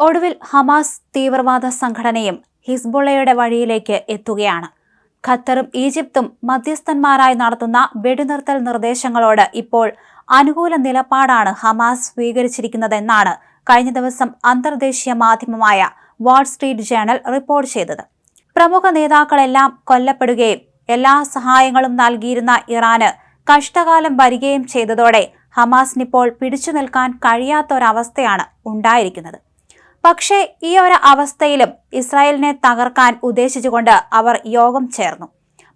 ഒടുവിൽ ഹമാസ് തീവ്രവാദ സംഘടനയും ഹിസ്ബുള്ളയുടെ വഴിയിലേക്ക് എത്തുകയാണ്. ഖത്തറും ഈജിപ്തും മധ്യസ്ഥന്മാരായി നടത്തുന്ന വെടിനിർത്തൽ നിർദ്ദേശങ്ങളോട് ഇപ്പോൾ അനുകൂല നിലപാടാണ് ഹമാസ് സ്വീകരിച്ചിരിക്കുന്നതെന്നാണ് കഴിഞ്ഞ ദിവസം അന്തർദേശീയ മാധ്യമമായ വാൾ സ്ട്രീറ്റ് ജേണൽ റിപ്പോർട്ട് ചെയ്തത്. പ്രമുഖ നേതാക്കളെല്ലാം കൊല്ലപ്പെടുകയും എല്ലാ സഹായങ്ങളും നൽകിയിരുന്ന ഇറാന് കഷ്ടകാലം വരികയും ചെയ്തതോടെ ഹമാസിനിപ്പോൾ പിടിച്ചു നിൽക്കാൻ കഴിയാത്തൊരവസ്ഥയാണ് ഉണ്ടായിരിക്കുന്നത്. പക്ഷേ ഈ ഒരു അവസ്ഥയിലും ഇസ്രായേലിനെ തകർക്കാൻ ഉദ്ദേശിച്ചുകൊണ്ട് അവർ യോഗം ചേർന്നു.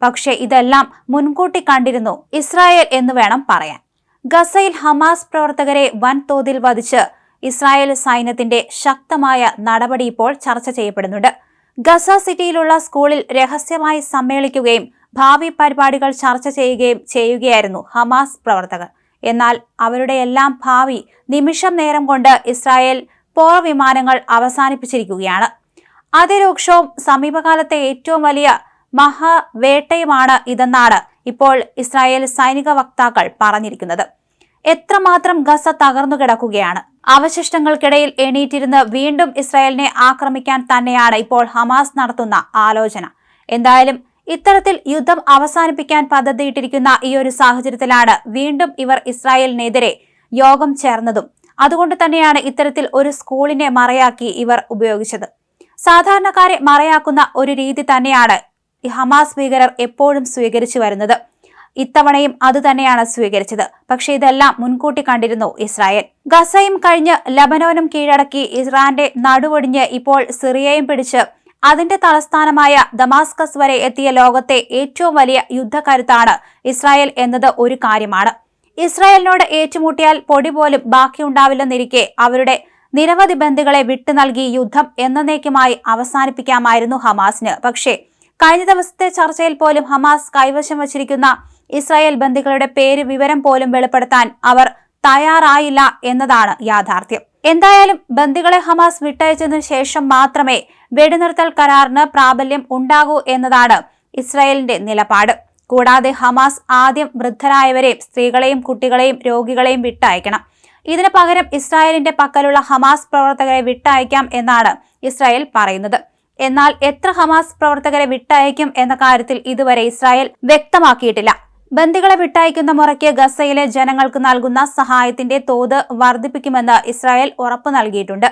പക്ഷേ ഇതെല്ലാം മുൻകൂട്ടി കണ്ടിരുന്നു ഇസ്രായേൽ എന്ന് വേണം പറയാൻ. ഗസയിൽ ഹമാസ് പ്രവർത്തകരെ വൻതോതിൽ വധിച്ച് ഇസ്രായേൽ സൈന്യത്തിന്റെ ശക്തമായ നടപടി ഇപ്പോൾ ചർച്ച ചെയ്യപ്പെടുന്നുണ്ട്. ഗസ സിറ്റിയിലുള്ള സ്കൂളിൽ രഹസ്യമായി സമ്മേളിക്കുകയും ഭാവി പരിപാടികൾ ചർച്ച ചെയ്യുകയും ചെയ്യുകയായിരുന്നു ഹമാസ് പ്രവർത്തകർ. എന്നാൽ അവരുടെ എല്ലാം ഭാവി നിമിഷം നേരം കൊണ്ട് ഇസ്രായേൽ പോർ വിമാനങ്ങൾ അവസാനിപ്പിച്ചിരിക്കുകയാണ്. അതിരൂക്ഷവും സമീപകാലത്തെ ഏറ്റവും വലിയ മഹാവേട്ടയുമാണ് ഇതെന്നാണ് ഇപ്പോൾ ഇസ്രായേൽ സൈനിക വക്താക്കൾ പറഞ്ഞിരിക്കുന്നത്. എത്രമാത്രം ഗസ തകർന്നു കിടക്കുകയാണ്. അവശിഷ്ടങ്ങൾക്കിടയിൽ എണീറ്റിരുന്ന് വീണ്ടും ഇസ്രായേലിനെ ആക്രമിക്കാൻ തന്നെയാണ് ഇപ്പോൾ ഹമാസ് നടത്തുന്ന ആലോചന. എന്തായാലും ഇത്തരത്തിൽ യുദ്ധം അവസാനിപ്പിക്കാൻ പദ്ധതിയിട്ടിരിക്കുന്ന ഈ ഒരു സാഹചര്യത്തിലാണ് വീണ്ടും ഇവർ ഇസ്രായേലിനെതിരെ യോഗം ചേർന്നതും അതുകൊണ്ട് തന്നെയാണ് ഇത്തരത്തിൽ ഒരു സ്കൂളിനെ മറയാക്കി ഇവർ ഉപയോഗിച്ചത്. സാധാരണക്കാരെ മറയാക്കുന്ന ഒരു രീതി തന്നെയാണ് ഹമാസ് ഭീകരർ എപ്പോഴും സ്വീകരിച്ചു വരുന്നത്. ഇത്തവണയും അതുതന്നെയാണ് സ്വീകരിച്ചത്. പക്ഷേ ഇതെല്ലാം മുൻകൂട്ടി കണ്ടിരുന്നു ഇസ്രായേൽ. ഗസയും കഴിഞ്ഞ് ലബനോനും കീഴടക്കി ഇറാന്റെ നടുവൊടിഞ്ഞ് ഇപ്പോൾ സിറിയയും പിടിച്ച് അതിന്റെ തലസ്ഥാനമായ ദമാസ്കസ് വരെ എത്തിയ ലോകത്തെ ഏറ്റവും വലിയ യുദ്ധക്കരുത്താണ് ഇസ്രായേൽ എന്നത് ഒരു കാര്യമാണ്. ഇസ്രായേലിനോട് ഏറ്റുമുട്ടിയാൽ പൊടി പോലും ബാക്കിയുണ്ടാവില്ലെന്നിരിക്കെ അവരുടെ നിരവധി ബന്ധുക്കളെ വിട്ടു നൽകി യുദ്ധം എന്നേക്കുമായി അവസാനിപ്പിക്കാമായിരുന്നു ഹമാസിന്. പക്ഷേ കഴിഞ്ഞ ദിവസത്തെ ചർച്ചയിൽ പോലും ഹമാസ് കൈവശം വച്ചിരിക്കുന്ന ഇസ്രായേൽ ബന്ധുക്കളുടെ പേര് വിവരം പോലും വെളിപ്പെടുത്താൻ അവർ തയ്യാറായില്ല എന്നതാണ് യാഥാർത്ഥ്യം. എന്തായാലും ബന്ധുക്കളെ ഹമാസ് വിട്ടയച്ചതിനു ശേഷം മാത്രമേ വെടിനിർത്തൽ കരാറിന് പ്രാബല്യം ഉണ്ടാകൂ എന്നതാണ് ഇസ്രായേലിന്റെ നിലപാട്. കൂടാതെ ഹമാസ് ആദ്യം വൃദ്ധരായവരെയും സ്ത്രീകളെയും കുട്ടികളെയും രോഗികളെയും വിട്ടയക്കണം. ഇതിനു പകരം ഇസ്രായേലിന്റെ പക്കലുള്ള ഹമാസ് പ്രവർത്തകരെ വിട്ടയക്കാം എന്നാണ് ഇസ്രായേൽ പറയുന്നത്. എന്നാൽ എത്ര ഹമാസ് പ്രവർത്തകരെ വിട്ടയക്കും എന്ന കാര്യത്തിൽ ഇതുവരെ ഇസ്രായേൽ വ്യക്തമാക്കിയിട്ടില്ല. ബന്ദികളെ വിട്ടയക്കുന്ന മുറയ്ക്ക് ഗസയിലെ ജനങ്ങൾക്ക് നൽകുന്ന സഹായത്തിന്റെ തോത് വർദ്ധിപ്പിക്കുമെന്ന് ഇസ്രായേൽ ഉറപ്പു നൽകിയിട്ടുണ്ട്.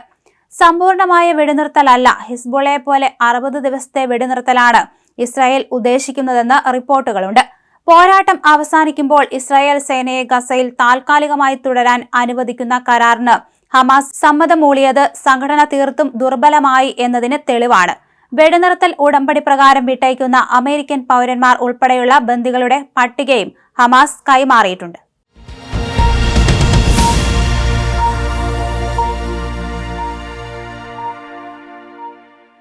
സമ്പൂർണമായ വെടിനിർത്തലല്ല ഹിസ്ബോളയെ പോലെ അറുപത് ദിവസത്തെ വെടിനിർത്തലാണ് ഇസ്രായേൽ ഉദ്ദേശിക്കുന്നതെന്ന് റിപ്പോർട്ടുകളുണ്ട്. പോരാട്ടം അവസാനിക്കുമ്പോൾ ഇസ്രായേൽ സേനയെ ഗസയിൽ താൽക്കാലികമായി തുടരാൻ അനുവദിക്കുന്ന കരാറിന് ഹമാസ് സമ്മതം മൂളിയത് സംഘടന തീർത്തും ദുർബലമായി എന്നതിന് തെളിവാണ്. വെടിനിർത്തൽ ഉടമ്പടി പ്രകാരം വിട്ടയക്കുന്ന അമേരിക്കൻ പൗരന്മാർ ഉൾപ്പെടെയുള്ള ബന്ദികളുടെ പട്ടികയും ഹമാസ് കൈമാറിയിട്ടുണ്ട്.